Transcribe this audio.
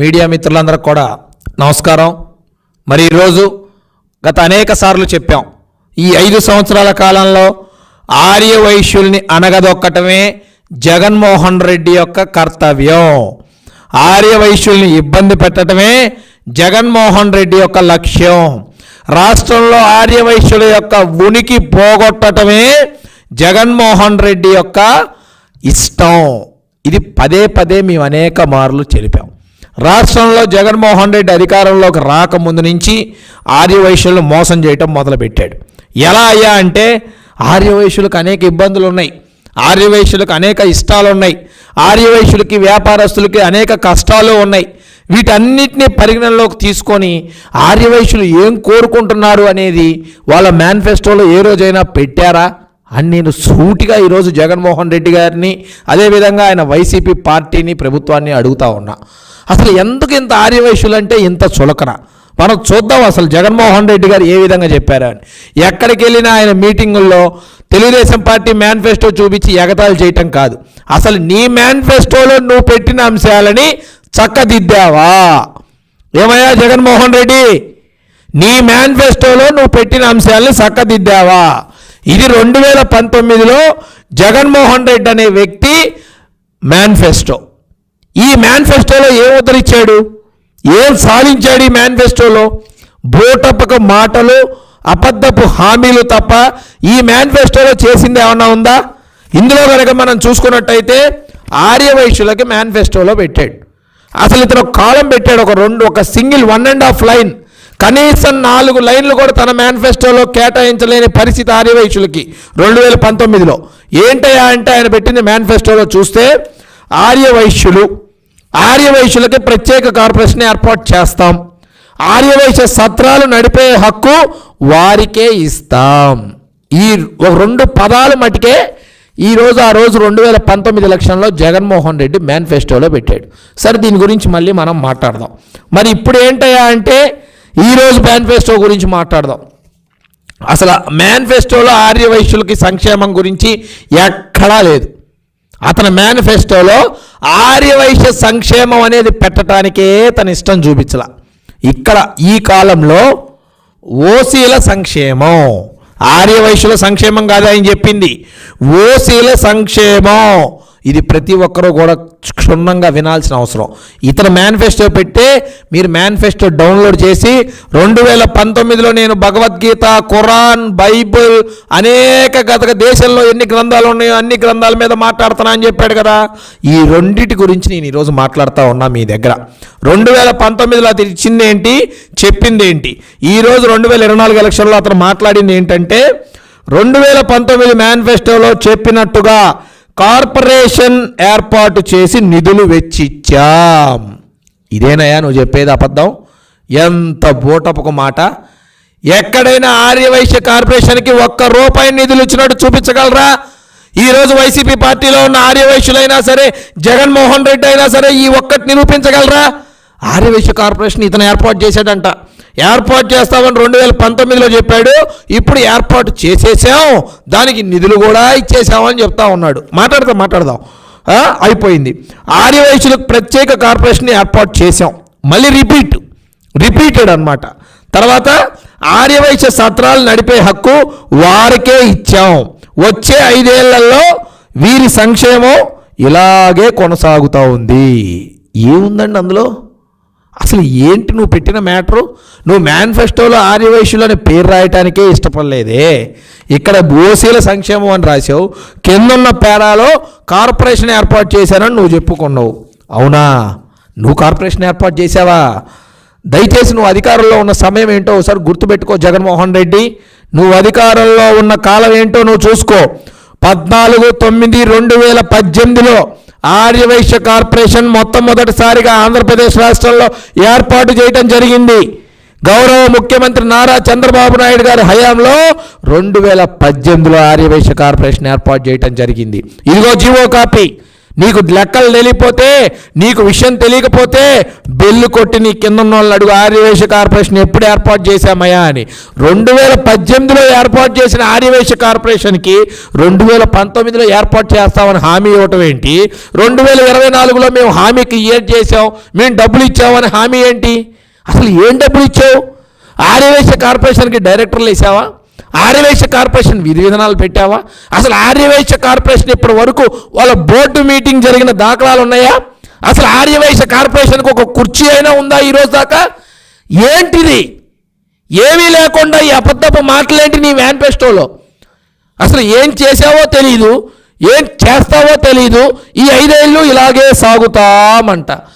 Media మిత్రులందరికీ కూడా నమస్కారం. మరి ఈరోజు గత అనేక సార్లు చెప్పాం ఈ ఐదు సంవత్సరాల కాలంలో ఆర్య వైశ్యుల్ని అనగదొక్కటమే జగన్మోహన్ రెడ్డి యొక్క కర్తవ్యం. ఆర్యవైశ్యుల్ని ఇబ్బంది పెట్టడమే జగన్మోహన్ రెడ్డి యొక్క లక్ష్యం. రాష్ట్రంలో ఆర్య వైశ్యుల యొక్క ఉనికి పోగొట్టడమే జగన్మోహన్ రెడ్డి యొక్క ఇష్టం. ఇది పదే పదే మేము అనేక మార్లు తెలిపాం రాష్ట్రంలో జగన్మోహన్ రెడ్డి అధికారంలోకి రాకముందు నుంచి ఆర్యవైశ్యులను మోసం చేయటం మొదలుపెట్టాడు. ఎలా అయ్యా అంటే ఆర్యవైశ్యులకు అనేక ఇబ్బందులు ఉన్నాయి ఆర్యవైశ్యులకు అనేక ఇష్టాలు ఉన్నాయి ఆర్యవైశ్యులకి వ్యాపారస్తులకి అనేక కష్టాలు ఉన్నాయి. వీటన్నిటిని పరిగణనలోకి తీసుకొని ఆర్యవైశ్యులు ఏం కోరుకుంటున్నారు అనేది వాళ్ళ మేనిఫెస్టోలో ఏ రోజైనా పెట్టారా? అని నేను సూటిగా ఈరోజు జగన్మోహన్ రెడ్డి గారిని అదేవిధంగా ఆయన వైసీపీ పార్టీని ప్రభుత్వాన్ని అడుగుతా ఉన్నా. అసలు ఎందుకు ఇంత ఆర్యవైశ్యులు అంటే ఇంత చులకన? మనం చూద్దాం అసలు జగన్మోహన్ రెడ్డి గారు ఏ విధంగా చెప్పారని ఎక్కడికి వెళ్ళినా ఆయన మీటింగుల్లో తెలుగుదేశం పార్టీ మేనిఫెస్టో చూపించి ఎగతాళి చేయటం కాదు. అసలు నీ మేనిఫెస్టోలో నువ్వు పెట్టిన అంశాలని చక్కదిద్దావా? ఏమయ్యా జగన్మోహన్ రెడ్డి? నీ మేనిఫెస్టోలో నువ్వు పెట్టిన అంశాలని చక్కదిద్దావా? ఇది రెండు వేల పంతొమ్మిదిలో జగన్మోహన్ రెడ్డి అనే వ్యక్తి మేనిఫెస్టో. ఈ మేనిఫెస్టోలో ఏం ఉద్ధరించాడు? ఏం సాధించాడు ఈ మేనిఫెస్టోలో బోటప్పక మాటలు అబద్ధపు హామీలు తప్ప ఈ మేనిఫెస్టోలో చేసింది ఏమన్నా ఉందా? ఇందులో కనుక మనం చూసుకున్నట్టయితే ఆర్యవైశ్యులకి మేనిఫెస్టోలో పెట్టాడు. అసలు ఇతను కాలం పెట్టాడు ఒక రెండు ఒక single one and half line కనీసం నాలుగు లైన్లు కూడా తన మేనిఫెస్టోలో కేటాయించలేని పరిస్థితి ఆర్యవైశ్యులకి రెండు వేల పంతొమ్మిదిలో. ఏంటయ్యా అంటే ఆయన పెట్టింది మేనిఫెస్టోలో చూస్తే ఆర్యవైశ్యులు ఆర్యవైశ్యులకి ప్రత్యేక కార్పొరేషన్ ఏర్పాటు చేస్తాం. ఆర్యవైశ్య సత్రాలు నడిపే హక్కు వారికే ఇస్తాం. ఈ ఒక రెండు పదాలు మటుకే ఈరోజు ఆ రోజు రెండు వేల పంతొమ్మిది ఎలక్షన్లో జగన్మోహన్ రెడ్డి మేనిఫెస్టోలో పెట్టాడు. సరే దీని గురించి మళ్ళీ మనం మాట్లాడదాం. మరి ఇప్పుడు ఏంటయ్యా అంటే ఈరోజు మేనిఫెస్టో గురించి మాట్లాడదాం. అసలు మేనిఫెస్టోలో ఆర్యవైశ్యులకి సంక్షేమం గురించి ఎక్కడా లేదు. అతని మేనిఫెస్టోలో ఆర్యవైశ్య సంక్షేమం అనేది పెట్టడానికే తన ఇష్టం చూపించలా. ఇక్కడ ఈ కాలంలో ఓసీల సంక్షేమం. ఆర్యవైశ్యుల సంక్షేమం కాదు ఆయన చెప్పింది. ఓసీల సంక్షేమం. ఇది ప్రతి ఒక్కరూ కూడా క్షుణ్ణంగా వినాల్సిన అవసరం. ఇతను మేనిఫెస్టో పెట్టే మీరు మేనిఫెస్టో డౌన్లోడ్ చేసి రెండు వేల పంతొమ్మిదిలో నేను భగవద్గీత ఖురాన్ బైబిల్ అనేక గత దేశంలో ఎన్ని గ్రంథాలు ఉన్నాయో అన్ని గ్రంథాల మీద మాట్లాడుతున్నా అని చెప్పాడు కదా. ఈ రెండిటి గురించి నేను ఈరోజు మాట్లాడుతూ ఉన్నా మీ దగ్గర. రెండు వేల పంతొమ్మిదిలో అతను ఇచ్చింది ఏంటి? చెప్పింది ఏంటి? ఈరోజు రెండు వేల ఇరవై నాలుగు ఎలక్షన్లో అతను మాట్లాడింది ఏంటంటే రెండు వేల పంతొమ్మిది మేనిఫెస్టోలో చెప్పినట్టుగా కార్పొరేషన్ ఏర్పాటు చేసి నిధులు వెచ్చిచ్చాం. ఇదేనయ్యా నువ్వు చెప్పేది అబద్ధం? ఎంత బూటపకు మాట. ఎక్కడైనా ఆర్యవైశ్య కార్పొరేషన్కి ఒక్క రూపాయి నిధులు ఇచ్చినట్టు చూపించగలరా? ఈరోజు వైసీపీ పార్టీలో ఉన్న ఆర్యవైశ్యులైనా సరే జగన్మోహన్ రెడ్డి అయినా సరే ఈ ఒక్కటి నిరూపించగలరా? ఆర్యవైశ్య కార్పొరేషన్ ఇతను ఏర్పాటు చేశాడంట. ఏర్పాటు చేస్తామని రెండు వేల పంతొమ్మిదిలో చెప్పాడు. ఇప్పుడు ఏర్పాటు చేసేసాం. దానికి నిధులు కూడా ఇచ్చేసామని చెప్తా ఉన్నాడు. మాట్లాడదాం మాట్లాడదాం. అయిపోయింది. ఆర్యవైశ్యులకు ప్రత్యేక కార్పొరేషన్ ఏర్పాటు చేసాం మళ్ళీ రిపీట్ రిపీటెడ్ అన్నమాట. తర్వాత ఆర్యవైశ్య సత్రాలు నడిపే హక్కు వారికే ఇచ్చాం. వచ్చే ఐదేళ్ళలో వీరి సంక్షేమం ఇలాగే కొనసాగుతూ ఉంది. ఏముందండి అందులో? అసలు ఏంటి నువ్వు పెట్టిన మ్యాటరు? నువ్వు మేనిఫెస్టోలో ఆర్యవైశ్యులు అనే పేరు రాయటానికే ఇష్టపడలేదే. ఇక్కడ ఓసీల సంక్షేమం అని రాసావు కిందున్న పేరాలో కార్పొరేషన్ ఏర్పాటు చేశానని నువ్వు చెప్పుకున్నావు. అవునా? నువ్వు కార్పొరేషన్ ఏర్పాటు చేసావా దయచేసి నువ్వు అధికారంలో ఉన్న సమయం ఏంటో ఒకసారి గుర్తుపెట్టుకో జగన్మోహన్ రెడ్డి. నువ్వు అధికారంలో ఉన్న కాలం ఏంటో నువ్వు చూసుకో. పద్నాలుగు తొమ్మిది రెండు వేల పద్దెనిమిదిలో ఆర్యవైశ్య కార్పొరేషన్ మొట్టమొదటిసారిగా ఆంధ్రప్రదేశ్ రాష్ట్రంలో ఏర్పాటు చేయటం జరిగింది. గౌరవ ముఖ్యమంత్రి నారా చంద్రబాబు నాయుడు గారి హయాంలో రెండు వేల పద్దెనిమిదిలో ఆర్యవైశ్య కార్పొరేషన్ ఏర్పాటు చేయటం జరిగింది. ఇదిగో జీవో కాపీ. నీకు లెక్కలు తెలియపోతే నీకు విషయం తెలియకపోతే బెల్లు కొట్టి నీ కింద ఉన్న వాళ్ళని అడుగు. ఆర్యవేశ కార్పొరేషన్ ఎప్పుడు ఏర్పాటు చేశామయ్యా అని. రెండు వేల పద్దెనిమిదిలో ఏర్పాటు చేసిన ఆర్యవేశ కార్పొరేషన్కి రెండు వేల పంతొమ్మిదిలో ఏర్పాటు చేస్తామని హామీ ఇవ్వటం ఏంటి? రెండు వేల ఇరవై నాలుగులో మేము హామీ క్రియేట్ చేసాం మేము డబ్బులు ఇచ్చామని హామీ ఏంటి? అసలు ఏం డబ్బులు ఇచ్చావు? ఆర్యవేశ కార్పొరేషన్కి డైరెక్టర్లు వేసావా? ఆర్యవేశ కార్పొరేషన్ విధి విధానాలు పెట్టావా? అసలు ఆర్యవేశ కార్పొరేషన్ ఇప్పటి వరకు వాళ్ళ బోర్డు మీటింగ్ జరిగిన దాఖలాలు ఉన్నాయా? అసలు ఆర్యవేశ కార్పొరేషన్కి ఒక కుర్చీ అయినా ఉందా ఈరోజు దాకా? ఏంటిది? ఏమీ లేకుండా ఈ అబద్ధపు మాటలేంటి నీ మేనిఫెస్టోలో అసలు ఏం చేసావో తెలీదు ఏం చేస్తావో తెలీదు ఈ ఐదేళ్ళు ఇలాగే సాగుతామంట.